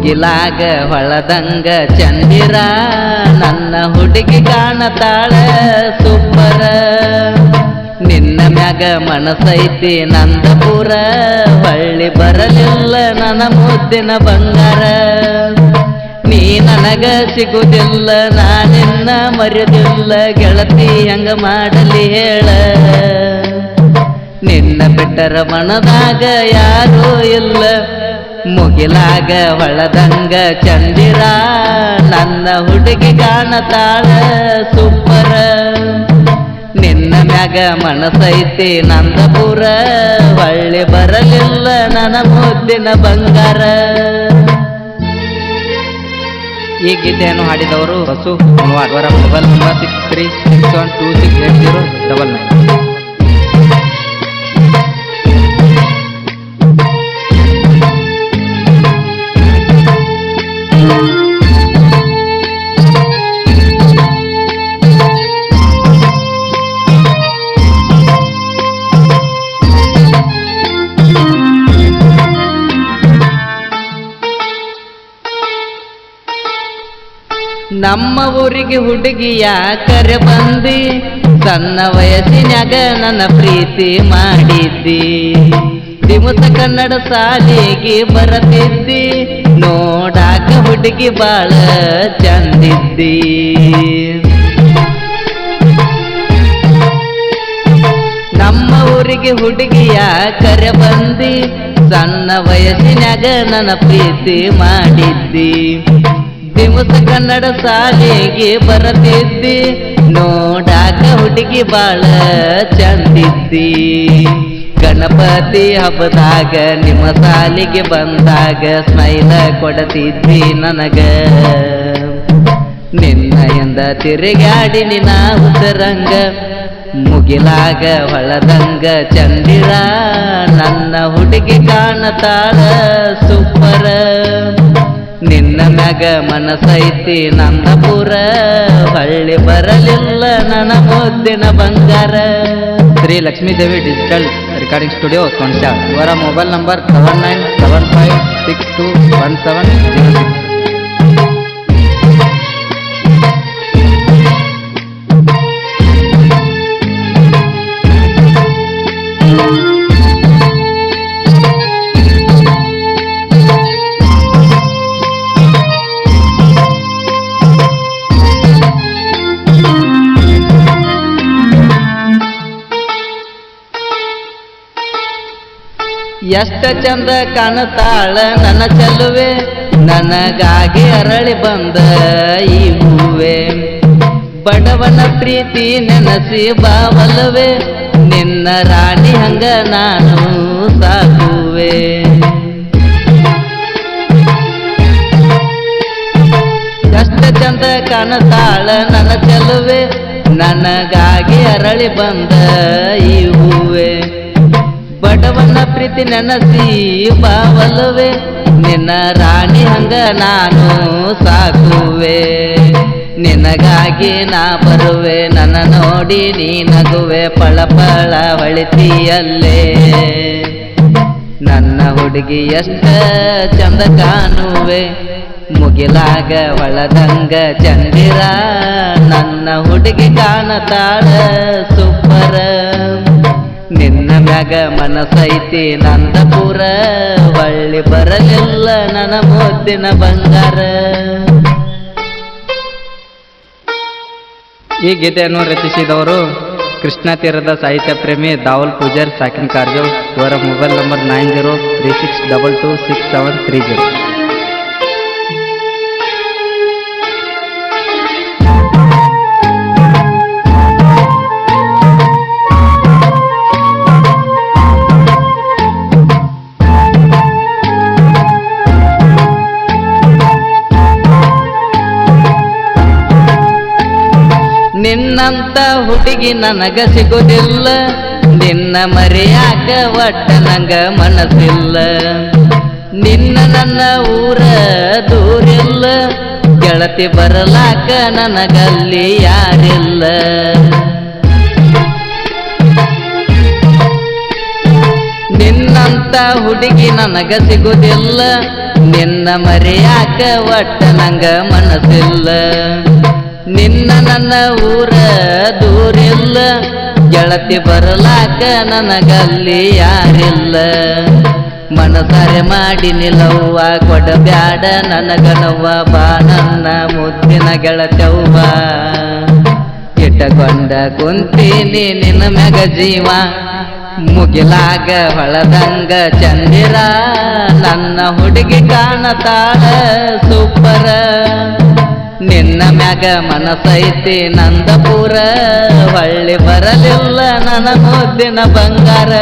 ಮುಗಿಲಾಗ ಹೊಳದಂಗ ಚಂದಿರ ನನ್ನ ಹುಡುಗಿ ಕಾಣತಾಳ ಸುಬ್ಬರ ನಿನ್ನ ಮ್ಯಾಗ ಮನಸೈತಿ ನಂದಪುರ, ಬಳ್ಳಿ ಬರಲಿಲ್ಲ ನನ್ನ ಮುದ್ದಿನ ಬಂಗಾರ. ನೀ ನನಗ ಸಿಗುದಿಲ್ಲ ನಾನಿನ್ನ ಮರೆದಿಲ್ಲ, ಗೆಳತಿ ಹಂಗ ಮಾಡಲಿ ಹೇಳ. ನಿನ್ನ ಬಿಟ್ಟರ ಮನದಾಗ ಯಾರೂ ಇಲ್ಲ. ಮುಗಿಲಾಗ ಒಳದಂಗ ಚಂದಿರ, ನನ್ನ ಹುಡುಗಿ ಕಾಣತಾಳ ಸೂಪರ್. ನಿನ್ನ ಮ್ಯಾಗ ಮನಸೈತಿ ನಂದಪುರ ಹೊಳ್ಳಿ ಬರಲಿಲ್ಲ ನನ್ನ ಮುದ್ದಿನ ಬಂಗಾರ. ಈ ಗೀತೆಯನ್ನು ಹಾಡಿದವರು? ಬಸು ಅವರ mobile number six three six one two six eight zero double nine ಊರಿಗೆ ಹುಡುಗಿಯ ಕರೆ ಬಂದಿ? ಸಣ್ಣ ವಯಸ್ಸಿನಾಗ ನನ್ನ ಪ್ರೀತಿ ಮಾಡಿದ್ದಿ. ದಿವಸ ಕನ್ನಡ ಸಾಲಿಗೆ ಬರತಿದ್ದಿ. ನೋಡಾಕ ಹುಡುಗಿ ಬಾಳ ಚಂದಿದ್ದಿ. ನಮ್ಮ ಊರಿಗೆ ಹುಡುಗಿಯ ಕರೆ ಬಂದಿ? ಸಣ್ಣ ವಯಸ್ಸಿನಾಗ ನನ್ನ ಪ್ರೀತಿ ಮಾಡಿದ್ದಿ. ದಿವಸ ಕನ್ನಡ ಸಾಲಿಗೆ ಬರತಿದ್ದಿ. ನೋಡಾಕ ಹುಡುಗಿ ಬಾಳ ಚಂದಿದ್ದಿ. ಗಣಪತಿ ಹಬ್ಬದಾಗ ನಿಮ್ಮ ಸಾಲಿಗೆ ಬಂದಾಗ ಸ್ಮೈಲ ಕೊಡತಿದ್ದಿ ನನಗ. ನಿನ್ನ ಎಂದ ತಿರುಗಾಡಿ ನಿನ್ನ ಉತ್ತರಂಗ. ಮುಗಿಲಾಗ ಹೊಳದಂಗ ಚಂದಿರ. ನನ್ನ ಹುಡುಗಿ ಕಾಣತಾಳ ಸುಪ್ಪರ ನಿನ್ನ ಮಗ ಮನಸೈತಿ ನಂದಪುರ. ಹಳ್ಳಿ ಬರಲಿಲ್ಲ ನನ್ನ ಮುದ್ದಿನ ಬಂಗಾರ. Shri Lakshmidevi digital recording studio Tonasyala ಇವರ mobile number seven nine seven five six two one seven zero six. ಎಷ್ಟ ಚಂದ ಕಾಣತಾಳ ನನ್ನ ಚೆಲುವೆ. ನನಗಾಗಿ ಅರಳಿ ಬಂದ ಈ ಹೂವೆ. ಬಡವನ ಪ್ರೀತಿ ನೆನಸಿ ಬಾವಲ್ಲವೆ. ನಿನ್ನ ರಾಣಿ ಹಂಗ ನಾನು ಸಾಕುವೆ. ಎಷ್ಟ ಚಂದ ಕಾಣತಾಳ ನನ್ನ ಚೆಲುವೆ. ನನಗಾಗಿ ಅರಳಿ ಬಂದ ಈ ಹೂವೆ. ಬಡವನ ಪ್ರೀತಿ ನೆನಸಿ ಬಾವಲುವೆ. ನಿನ್ನ ರಾಣಿ ಹಂಗ ನಾನು ಸಾಕುವೆ. ನಿನಗಾಗಿ ನಾ ಬರುವೆ, ನನ್ನ ನೋಡಿ ನೀ ನಗುವೆ, ಪಳ ಪಳ ಹೊಳಿತೀಯಲ್ಲೇ ನನ್ನ ಹುಡುಗಿ ಎಷ್ಟ ಚಂದ ಕಾಣುವೆ. ಮುಗಿಲಾಗ ಒಳದಂಗ ಚಂದಿರ, ನನ್ನ ಹುಡುಗಿ ಕಾಣತಾಳ ಸೂಪರ. ನಿನ್ನ ಮ್ಯಾಗ ಮನಸೈತಿ ನಂದಪುರ. ಬಳ್ಳಿ ಬರಲಿಲ್ಲ ನನ್ನ ಮೂತಿನ ಬಂಗಾರ. ಈ ಗೀತೆಯನ್ನು ರಚಿಸಿದವರು ಕೃಷ್ಣ ತೀರದ ಸಾಹಿತ್ಯ ಪ್ರೇಮಿ ದಾವಲ್ ಪೂಜಾರ್, ಸಾಕಿನ್ ಕಾರ್ಜೋಳ್ ಇವರ mobile number nine zero three six double two six seven three zero. ನಿನ್ನಂತ ಹುಡುಗಿ ನನಗ ಸಿಗುದಿಲ್ಲ, ನಿನ್ನ ಮರೆಯಾಕ ಒಟ್ಟ ನಂಗ ಮನಸ್ಸಿಲ್ಲ. ನಿನ್ನ ನನ್ನ ಊರ ದೂರಿಲ್ಲ, ಗೆಳತಿ ಬರಲಾಕ ನನಗಲ್ಲಿ ಯಾರಿಲ್ಲ. ನಿನ್ನಂತ ಹುಡುಗಿ ನನಗ ಸಿಗುದಿಲ್ಲ, ನಿನ್ನ ಮರೆಯಾಕ ಒಟ್ಟ ನಂಗ ಮನಸ್ಸಿಲ್ಲ. ನಿನ್ನ ನನ್ನ ಊರ ದೂರಿಲ್ಲ. ಗೆಳತಿ ಬರಲಾಕ ನನಗಲ್ಲಿ ಯಾರಿಲ್ಲ. ಮನಸಾರೆ ಮಾಡಿ ನಿಲ್ಲವ್ವ, ಕೊಡಬ್ಯಾಡ ನನಗನವ್ವ, ಬಾ ನನ್ನ ಮುದ್ದಿನ ಗೆಳತವ್ವ ಇಟ್ಟಕೊಂಡ ಕುಂತೀನಿ ನಿನ್ನ ಮ್ಯಾಗ ಜೀವ. ಮುಗಿಲಾಗ ಹೊಳದಂಗ ಚಂದಿರ. ನನ್ನ ಹುಡುಗಿ ಕಾಣತಾಳ ಸೂಪರ. ನಿನ್ನ ಮ್ಯಾಗ ಮನಸೈತಿ ನಂದಪುರ ಹೊಳ್ಳಿ ಬರಲಿಲ್ಲ ನನ್ನ ಮುದ್ದಿನ ಬಂಗಾರ.